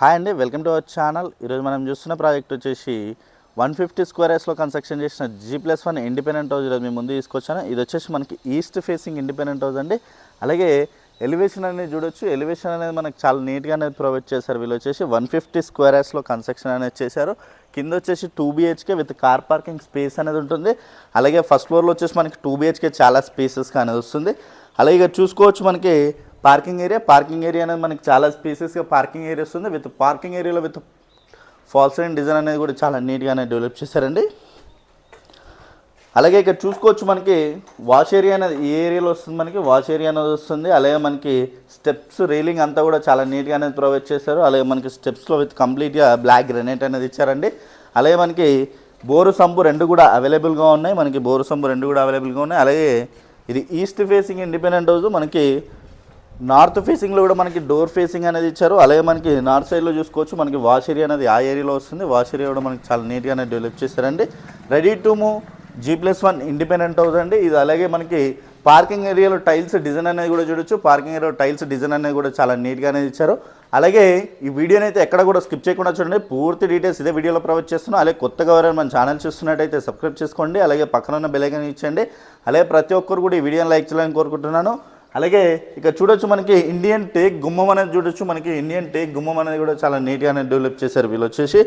Hi అండి welcome to our channel. ఈరోజు మనం చూస్తున్న ప్రాజెక్ట్ వచ్చేసి వన్ ఫిఫ్టీ స్క్వేర్ ఎస్లో కన్స్ట్రక్షన్ చేసిన G plus one independent house ఈరోజు మీ ముందు తీసుకొచ్చాను. ఇది వచ్చేసి మనకి ఈస్ట్ ఫేసింగ్ ఇండిపెండెంట్ హౌస్ అండి. అలాగే ఎలివేషన్ అనేది చూడొచ్చు. ఎలివేషన్ అనేది మనకు చాలా నీట్గా అనేది ప్రొవైడ్ చేశారు. వీళ్ళు వచ్చేసి వన్ ఫిఫ్టీ స్క్వేర్ యార్స్లో కన్స్ట్రక్షన్ అనేది చేశారు. కింద వచ్చేసి two BHK with car parking space అనేది ఉంటుంది. అలాగే ఫస్ట్ ఫ్లోర్లో వచ్చేసి మనకి టూ బీహెచ్కే చాలా స్పేసెస్గా అనేది వస్తుంది. అలాగే ఇక చూసుకోవచ్చు మనకి పార్కింగ్ ఏరియా. పార్కింగ్ ఏరియా అనేది మనకి చాలా స్పేసెస్గా పార్కింగ్ ఏరియా వస్తుంది. విత్ పార్కింగ్ ఏరియాలో విత్ ఫాల్స్ అండ్ డిజైన్ అనేది కూడా చాలా నీట్గానే డెవలప్ చేశారండి. అలాగే ఇక్కడ చూసుకోవచ్చు మనకి వాష్ ఏరియా అనేది ఈ ఏరియాలో వస్తుంది మనకి? వాష్ ఏరియా అనేది వస్తుంది. అలాగే మనకి స్టెప్స్ రైలింగ్ అంతా కూడా చాలా నీట్గా అనేది ప్రొవైడ్ చేశారు. అలాగే మనకి స్టెప్స్లో విత్ కంప్లీట్గా బ్లాక్ గ్రెనైట్ అనేది ఇచ్చారండి. అలాగే మనకి బోరు సంపు రెండు కూడా అవైలబుల్గా ఉన్నాయి. మనకి బోరు సంపు రెండు కూడా అవైలబుల్గా ఉన్నాయి. అలాగే ఇది ఈస్ట్ ఫేసింగ్ ఇండిపెండెంట్ హౌస్ మనకి నార్త్ ఫేసింగ్లో కూడా మనకి డోర్ ఫేసింగ్ అనేది ఇచ్చారు. అలాగే మనకి నార్త్ సైడ్లో చూసుకోవచ్చు. మనకి వాష్ ఏరియా అనేది ఆ ఏరియాలో వస్తుంది. వాష్ ఏరియా కూడా మనకి చాలా నీట్గానే డెవలప్ చేశారండి. Ready to move G plus one independent house అండి. ఇది అలాగే మనకి పార్కింగ్ ఏరియాలో టైల్స్ డిజైన్ అనేది కూడా చూడొచ్చు. పార్కింగ్ ఏరియాలో టైల్స్ డిజైన్ అనేది కూడా చాలా నీట్గా అనేది ఇచ్చారు. అలాగే ఈ వీడియోని అయితే ఎక్కడ కూడా స్కిప్ చేయకుండా చూడండి. పూర్తి డీటెయిల్స్ ఇదే వీడియోలో ప్రొవైడ్ చేస్తున్నాం అలాగే కొత్తగా ఎవరైనా మన ఛానల్ చూస్తున్నట్టయితే సబ్స్క్రైబ్ చేసుకోండి. అలాగే పక్కన ఉన్న బెలైకన్ ఇచ్చండి అలాగే ప్రతి ఒక్కరు కూడా ఈ వీడియోని లైక్ చేయాలని కోరుకుంటున్నాను. అలాగే ఇక్కడ చూడొచ్చు మనకి ఇండియన్ టేక్ గుమ్మం అనేది చూడొచ్చు. మనకి ఇండియన్ టేక్ గుమ్మం అనేది కూడా చాలా నీట్గానే డెవలప్ చేశారు వీళ్ళు వచ్చేసి.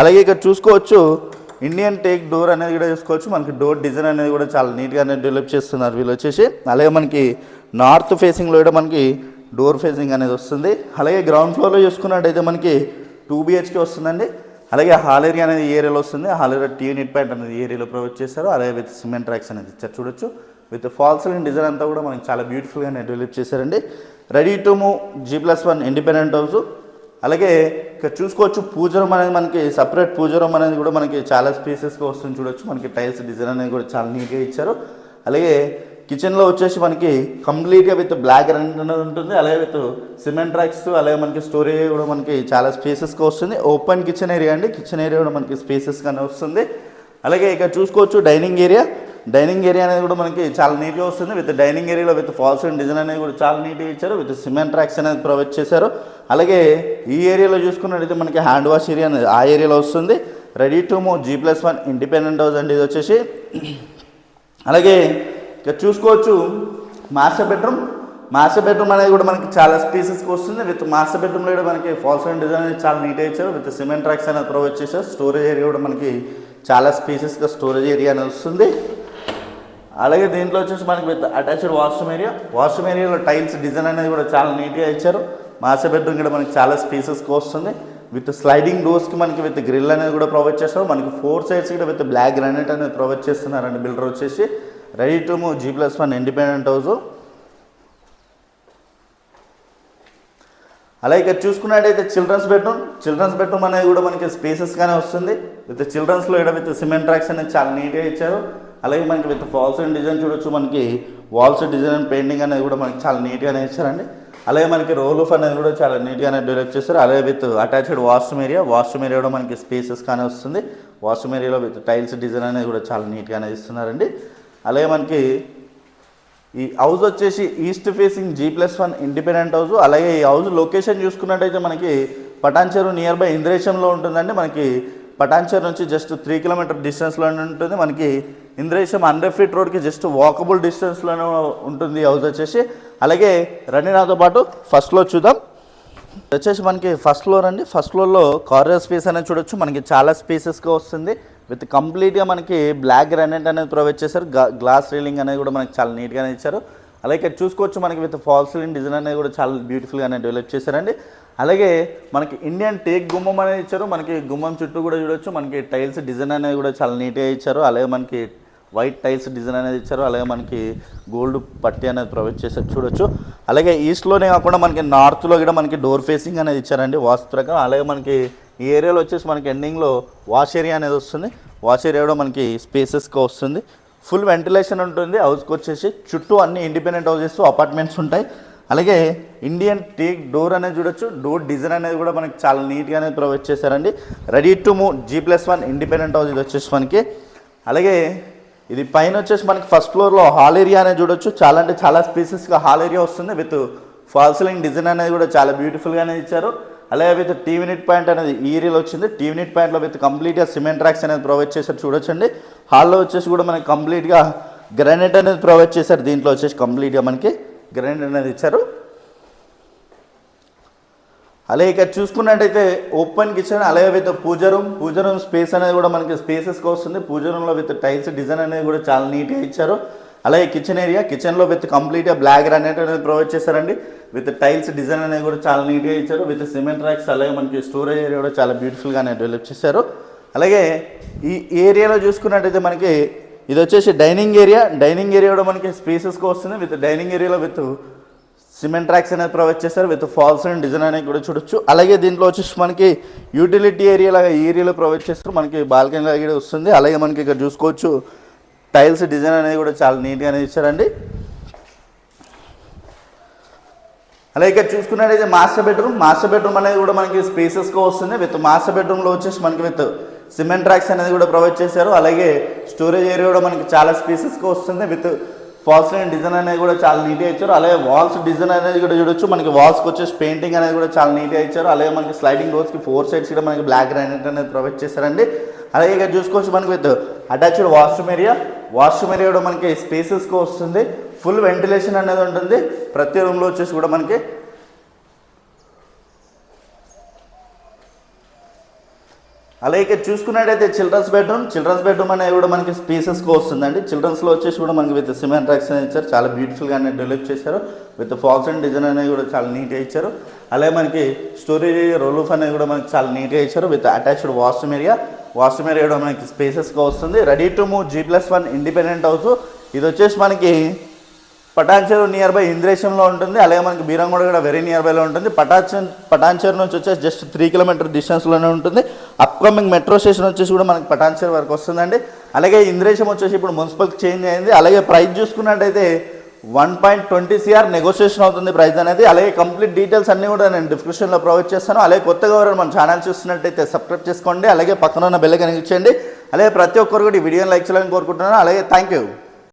అలాగే ఇక్కడ చూసుకోవచ్చు ఇండియన్ టేక్ డోర్ అనేది కూడా చూసుకోవచ్చు. మనకి డోర్ డిజైన్ అనేది కూడా చాలా నీట్గానే డెవలప్ చేస్తున్నారు వీళ్ళు వచ్చేసి. అలాగే మనకి నార్త్ ఫేసింగ్లో కూడా మనకి డోర్ ఫేసింగ్ అనేది వస్తుంది. అలాగే గ్రౌండ్ ఫ్లోర్లో చూసుకున్నట్టయితే మనకి టూ బిహెచ్కే వస్తుందండి. అలాగే హాల్ ఏరియా అనేది ఏరియాలో వస్తుంది. Hall area T unit pant అనేది ఏరియాలో ప్రొవైడ్ చేస్తారు. అలాగే విత్ సిమెంట్ ట్రాక్స్ అనేది ఇచ్చారు. చూడొచ్చు. విత్ ఫాల్స్ అండ్ డిజైన్ అంతా కూడా మనకి చాలా బ్యూటిఫుల్గా డెవలప్ చేశారండి. Ready to move G plus one independent house అలాగే ఇక్కడ చూసుకోవచ్చు పూజ రూమ్ అనేది మనకి సపరేట్ పూజ రూమ్ అనేది కూడా మనకి చాలా స్పేసెస్గా వస్తుంది చూడొచ్చు. మనకి టైల్స్ డిజైన్ అనేది కూడా చాలా నీట్గా ఇచ్చారు. అలాగే కిచెన్లో వచ్చేసి మనకి కంప్లీట్గా విత్ బ్లాక్ రెంట్ అనేది ఉంటుంది. అలాగే విత్ సిమెంట్ ట్రాక్స్ అలాగే మనకి స్టోరేజ్ కూడా మనకి చాలా స్పేసెస్గా వస్తుంది. ఓపెన్ కిచెన్ ఏరియా అండి. కిచెన్ ఏరియా కూడా మనకి స్పేసెస్గానే వస్తుంది. అలాగే ఇక్కడ చూసుకోవచ్చు డైనింగ్ ఏరియా డైనింగ్ ఏరియా అనేది కూడా మనకి చాలా నీట్గా వస్తుంది. విత్ డైనింగ్ ఏరియాలో విత్ ఫాల్స్ అండ్ డిజైన్ అనేది కూడా చాలా నీట్గా ఇచ్చారు. విత్ సిమెంట్ ట్రాక్స్ అనేది ప్రొవైడ్ చేశారు. అలాగే ఈ ఏరియాలో చూసుకున్నట్టయితే మనకి హ్యాండ్ వాష్ ఏరియా అనేది ఆ ఏరియాలో వస్తుంది. Ready to move G plus one independent house అండి ఇది వచ్చేసి. అలాగే ఇక చూసుకోవచ్చు మాస్టర్ బెడ్రూమ్. మాస్టర్ బెడ్రూమ్ అనేది కూడా మనకి చాలా స్పేసెస్కి వస్తుంది. విత్ మాస్టర్ బెడ్రూమ్లో కూడా మనకి ఫాల్స్ అండ్ డిజైన్ అనేది చాలా నీట్గా ఇచ్చారు. విత్ సిమెంట్ ట్రాక్స్ అనేది ప్రొవైడ్ చేశారు. స్టోరేజ్ ఏరియా కూడా మనకి చాలా స్పేసెస్గా స్టోరేజ్ ఏరియా అనేది వస్తుంది. అలాగే దీంట్లో వచ్చేసి మనకి with attached washroom area washroom ఏరియాలో టైల్స్ డిజైన్ అనేది కూడా చాలా నీట్గా ఇచ్చారు. మాస్టర్ బెడ్రూమ్ కూడా మనకి చాలా స్పేసెస్కి వస్తుంది విత్ స్లైడింగ్ డోర్స్కి మనకి విత్ గ్రిల్ అనేది కూడా ప్రొవైడ్ చేస్తారు. మనకి ఫోర్ సైడ్స్ కూడా విత్ బ్లాక్ గ్రానైట్ అనేది ప్రొవైడ్ చేస్తున్నారండి బిల్డర్ వచ్చేసి. Ready to move G plus one independent house అలాగే ఇక్కడ చూసుకున్నట్టయితే చిల్డ్రన్స్ బెడ్రూమ్ చిల్డ్రన్స్ బెడ్రూమ్ అనేది కూడా మనకి స్పేసెస్గానే వస్తుంది. విత్ చిల్డ్రన్స్లో ఇక్కడ విత్ సిమెంట్ ట్రాక్స్ అనేది చాలా నీట్గా ఇచ్చారు. అలాగే మనకి విత్ ఫాల్స్ అండ్ డిజైన్ చూడొచ్చు మనకి. వాల్స్ డిజైన్ అండ్ పెయింటింగ్ అనేది కూడా మనకి చాలా నీట్గానే ఇచ్చారండి అలాగే మనకి రోల్ ఆఫ్ అనేది కూడా చాలా నీట్గానే డెవలప్ చేస్తారు. అలాగే with attached washroom area washroom area కూడా మనకి స్పేసెస్గానే వస్తుంది. వాష్రూమ్ ఏరియాలో విత్ టైల్స్ డిజైన్ అనేది కూడా చాలా నీట్గానే ఇస్తున్నారండి. అలాగే మనకి ఈ హౌస్ వచ్చేసి east facing G plus one independent house అలాగే ఈ హౌస్ లొకేషన్ చూసుకున్నట్టయితే మనకి పటాన్చెరు నియర్ బై ఇంద్రేశంలో ఉంటుందండి. మనకి పటాన్చర్ నుంచి జస్ట్ త్రీ కిలోమీటర్ డిస్టెన్స్లో ఉంటుంది. మనకి ఇంద్రేశం హండ్రెడ్ ఫీట్ రోడ్కి జస్ట్ వాకబుల్ డిస్టెన్స్లోనే ఉంటుంది. హౌస్ వచ్చేసి. అలాగే రండి నాతో పాటు ఫస్ట్ ఫ్లోర్ చూద్దాం. వచ్చేసి మనకి ఫస్ట్ ఫ్లోర్ అండి. ఫస్ట్ ఫ్లోర్లో కార్నర్ స్పేస్ అనేది చూడొచ్చు. మనకి చాలా స్పేసెస్గా వస్తుంది. విత్ కంప్లీట్గా మనకి బ్లాక్ గ్రానైట్ అనేది ప్రొవైడ్ చేశారు. గ్లాస్ రీలింగ్ అనేది కూడా మనకి చాలా నీట్గానే ఇచ్చారు. అలాగే చూసుకోవచ్చు మనకి విత్ ఫాల్స్ డిజైన్ అనేది కూడా చాలా బ్యూటిఫుల్గానే డెవలప్ చేశారండి. అలాగే మనకి ఇండియన్ టేక్ గుమ్మం అనేది ఇచ్చారు. మనకి గుమ్మం చుట్టూ కూడా చూడొచ్చు. మనకి టైల్స్ డిజైన్ అనేది కూడా చాలా నీట్గా ఇచ్చారు. అలాగే మనకి వైట్ టైల్స్ డిజైన్ అనేది ఇచ్చారు. అలాగే మనకి గోల్డ్ పట్టి అనేది ప్రొవైడ్ చేసారు చూడొచ్చు. అలాగే ఈస్ట్లోనే కాకుండా మనకి నార్త్లో కూడా మనకి డోర్ ఫేసింగ్ అనేది ఇచ్చారండి వాస్తు ప్రకారం. అలాగే మనకి ఈ ఏరియాలో వచ్చేసి మనకి ఎండింగ్లో వాష్ ఏరియా అనేది వస్తుంది. వాష్ ఏరియా కూడా మనకి స్పేసెస్గా వస్తుంది. ఫుల్ వెంటిలేషన్ ఉంటుంది. హౌస్కి వచ్చేసి చుట్టూ అన్ని ఇండిపెండెంట్ హౌసెస్ అపార్ట్మెంట్స్ ఉంటాయి. అలాగే ఇండియన్ టేక్ డోర్ అనేది చూడొచ్చు. డోర్ డిజైన్ అనేది కూడా మనకి చాలా నీట్గా అనేది ప్రొవైడ్ చేశారండి. Ready to move G plus one independent house ఇది వచ్చేసి మనకి. అలాగే ఇది పైన వచ్చేసి మనకి ఫస్ట్ ఫ్లోర్లో హాల్ ఏరియా అనేది చూడొచ్చు. చాలా అంటే చాలా స్పేసెస్గా హాల్ ఏరియా వస్తుంది. విత్ ఫాల్ సీలింగ్ డిజైన్ అనేది కూడా చాలా బ్యూటిఫుల్గానే ఇచ్చారు. అలాగే విత్ టీ యూనిట్ పాయింట్ అనేది ఈ ఏరియాలో వచ్చింది. టీ యూనిట్ పాయింట్లో విత్ కంప్లీట్గా సిమెంట్ ట్రాక్స్ అనేది ప్రొవైడ్ చేశారు చూడొచ్చండి. హాల్లో వచ్చేసి కూడా మనకి కంప్లీట్గా గ్రానైట్ అనేది ప్రొవైడ్ చేశారు. దీంట్లో వచ్చేసి కంప్లీట్గా మనకి గ్రానైట్ అనేది ఇచ్చారు. అలాగే ఇక్కడ చూసుకున్నట్టయితే ఓపెన్ కిచెన్ అలాగే with pooja room pooja room space అనేది కూడా మనకి స్పేసెస్గా వస్తుంది. పూజ రూమ్లో విత్ టైల్స్ డిజైన్ అనేది కూడా చాలా నీట్గా ఇచ్చారు. అలాగే కిచెన్ ఏరియా కిచెన్లో విత్ కంప్లీట్గా బ్లాక్ గ్రానైట్ అనేది ప్రొవైడ్ చేశారండి. విత్ టైల్స్ డిజైన్ అనేది కూడా చాలా నీట్గా ఇచ్చారు. విత్ సిమెంట్ ర్యాక్స్ అలాగే మనకి స్టోరేజ్ ఏరియా కూడా చాలా బ్యూటిఫుల్గానే డెవలప్ చేశారు. అలాగే ఈ ఏరియాలో చూసుకున్నట్టయితే మనకి ఇది వచ్చేసి డైనింగ్ ఏరియా. డైనింగ్ ఏరియా కూడా మనకి స్పేసెస్కి వస్తుంది. విత్ డైనింగ్ ఏరియాలో విత్ సిమెంట్ ట్రాక్స్ అనేది ప్రొవైడ్ చేస్తారు. విత్ ఫాల్స్ అండ్ డిజైన్ అనేది కూడా చూడొచ్చు. అలాగే దీంట్లో వచ్చేసి మనకి యూటిలిటీ ఏరియా లాగా ఈ ఏరియాలో ప్రొవైడ్ చేస్తారు. మనకి బాల్కనీ లాగా కూడా వస్తుంది. అలాగే మనకి ఇక్కడ చూసుకోవచ్చు టైల్స్ డిజైన్ అనేది కూడా చాలా నీట్గా అనేది ఇచ్చారండి. అలాగే ఇక్కడ చూసుకున్నట్టయితే మాస్టర్ బెడ్రూమ్. మాస్టర్ బెడ్రూమ్ అనేది కూడా మనకి స్పేసెస్గా వస్తుంది. విత్ మాస్టర్ బెడ్రూమ్లో వచ్చేసి మనకి విత్ సిమెంట్ ట్రాక్స్ అనేది కూడా ప్రొవైడ్ చేశారు. అలాగే స్టోరేజ్ ఏరియా కూడా మనకి చాలా స్పేసెస్గా వస్తుంది. విత్ ఫాల్స్ లైన్ డిజైన్ అనేది కూడా చాలా నీట్గా ఇచ్చారు. అలాగే వాల్స్ డిజైన్ అనేది కూడా చూడొచ్చు. మనకి వాల్స్కి వచ్చేసి పెయింటింగ్ అనేది కూడా చాలా నీట్గా ఇచ్చారు. అలాగే మనకి స్లైడింగ్ డోర్స్కి ఫోర్ సైడ్స్ కూడా మనకి బ్లాక్ గ్రానైట్ అనేది ప్రొవైడ్ చేశారండి. అలాగే ఇక్కడ చూసుకోవచ్చు మనకి with attached washroom area washroom area కూడా మనకి స్పేసెస్కి వస్తుంది. ఫుల్ వెంటిలేషన్ అనేది ఉంటుంది. ప్రతి రూమ్లో వచ్చేసి కూడా మనకి అలాగే ఇక్కడ చూసుకున్నట్టయితే చిల్డ్రన్స్ బెడ్రూమ్ చిల్డ్రన్స్ బెడ్రూమ్ అనేది కూడా మనకి స్పేసెస్గా వస్తుందండి. చిల్డ్రన్స్లో వచ్చేసి కూడా మనకి విత్ సిమెంట్ ట్రాక్స్ అనేది ఇచ్చారు. చాలా బ్యూటిఫుల్గా అనేది డెవలప్ చేశారు. విత్ ఫాల్స్ అండ్ డిజైన్ అనేది కూడా చాలా నీట్గా ఇచ్చారు. అలాగే మనకి స్టోరేజ్ రోలూఫ్ అనేది కూడా మనకి చాలా నీట్గా ఇచ్చారు. With attached washroom area washroom area కూడా మనకి స్పేసెస్గా వస్తుంది. Ready to move G plus one independent house ఇది వచ్చేసి మనకి పటాన్చేరు నియర్ బై ఇంద్రేశంలో ఉంటుంది. అలాగే మనకి బీరంగూడ కూడా వెరీ నియర్ బైలో ఉంటుంది. పటాచన్ పటాన్చేరు నుంచి వచ్చేసి జస్ట్ త్రీ కిలోమీటర్ డిస్టెన్స్లోనే ఉంటుంది. అప్కమింగ్ మెట్రో స్టేషన్ వచ్చేసి కూడా మనకి పటాన్చేరు వరకు వస్తుందండి. అలాగే ఇంద్రేశం వచ్చేసి ఇప్పుడు మున్సిపల్ చేంజ్ అయింది. అలాగే ప్రైస్ చూసుకున్నట్టయితే one point twenty CR negotiation అవుతుంది ప్రైస్ అనేది. అలాగే కంప్లీట్ డీటెయిల్స్ అన్నీ కూడా నేను డిస్క్రిప్షన్లో ప్రొవైడ్ చేస్తాను. అలాగే కొత్తగా ఎవరైనా మన ఛానల్ చూస్తున్నట్టయితే సబ్స్క్రైబ్ చేసుకోండి. అలాగే పక్కన ఉన్న బెల్ కనిపించండి అలాగే ప్రతి ఒక్కరు కూడా ఈ వీడియోని లైక్ చేయాలని కోరుకుంటున్నాను. అలాగే థ్యాంక్ యూ